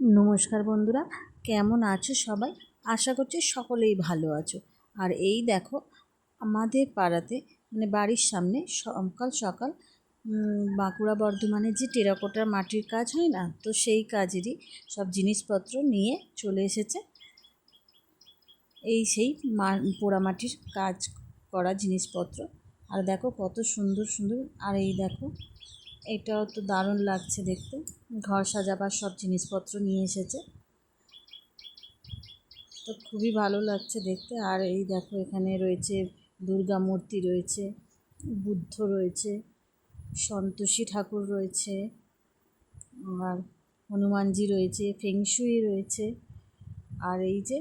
নমস্কার বন্ধুরা, কেমন আছো সবাই? আশা করছি সকলেই ভালো আছো। আর এই দেখো, আমাদের পাড়াতে মানে বাড়ির সামনে সকাল সকাল বাঁকুড়া বর্ধমানে যে টেরাকোটার মাটির কাজ হয় না, তো সেই কাজেরই সব জিনিসপত্র নিয়ে চলে এসেছে। এই সেই মা পোড়ামাটির কাজ করা জিনিসপত্র। আর দেখো কত সুন্দর সুন্দর, আর এই দেখো এটাও তো দারুণ লাগছে দেখতে। ঘর সাজাবার সব জিনিসপত্র নিয়ে এসেছে। তো খুবই ভালো লাগছে দেখতে। আর এই দেখো এখানে রয়েছে দুর্গা মূর্তি রয়েছে, বুদ্ধ রয়েছে, সন্তোষী ঠাকুর রয়েছে, আর হনুমানজি রয়েছে ফেংশুই রয়েছে। আর এই যে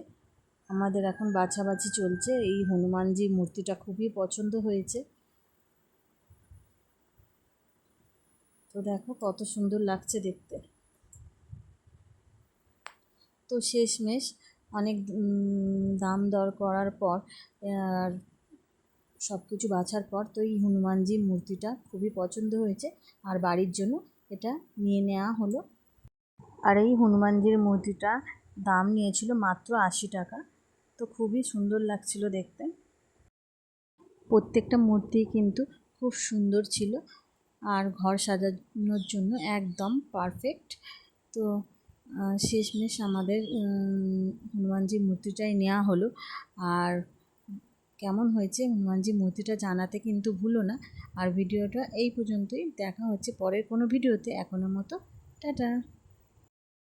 আমাদের এখন বাছাবাছি চলছে, এই হনুমানজির মূর্তিটা খুবই পছন্দ হয়েছে। তো দেখো কত সুন্দর লাগছে দেখতে। তো শেষমেশ অনেক দাম দর করার পর, আর সব কিছু বাছার পর তো এই হনুমানজি মূর্তিটা খুবই পছন্দ হয়েছে, আর বাড়ির জন্য এটা নিয়ে নেওয়া হলো। আর এই হনুমানজির মূর্তিটা দাম নিয়েছিল মাত্র আশি টাকা, তো খুবই সুন্দর লাগছিল দেখতে। প্রত্যেকটা মূর্তি কিন্তু খুব সুন্দর ছিল আর ঘর সাজানোর জন্য একদম পারফেক্ট তো শেষমেশ আমাদের হনুমানজির মূর্তিটাই নেওয়া হলো। আর কেমন হয়েছে হনুমানজির মূর্তিটা জানাতে কিন্তু ভুলো না। আর ভিডিওটা এই পর্যন্তই। দেখা হচ্ছে পরের কোনো ভিডিওতে। এখনও মতো, টাটা।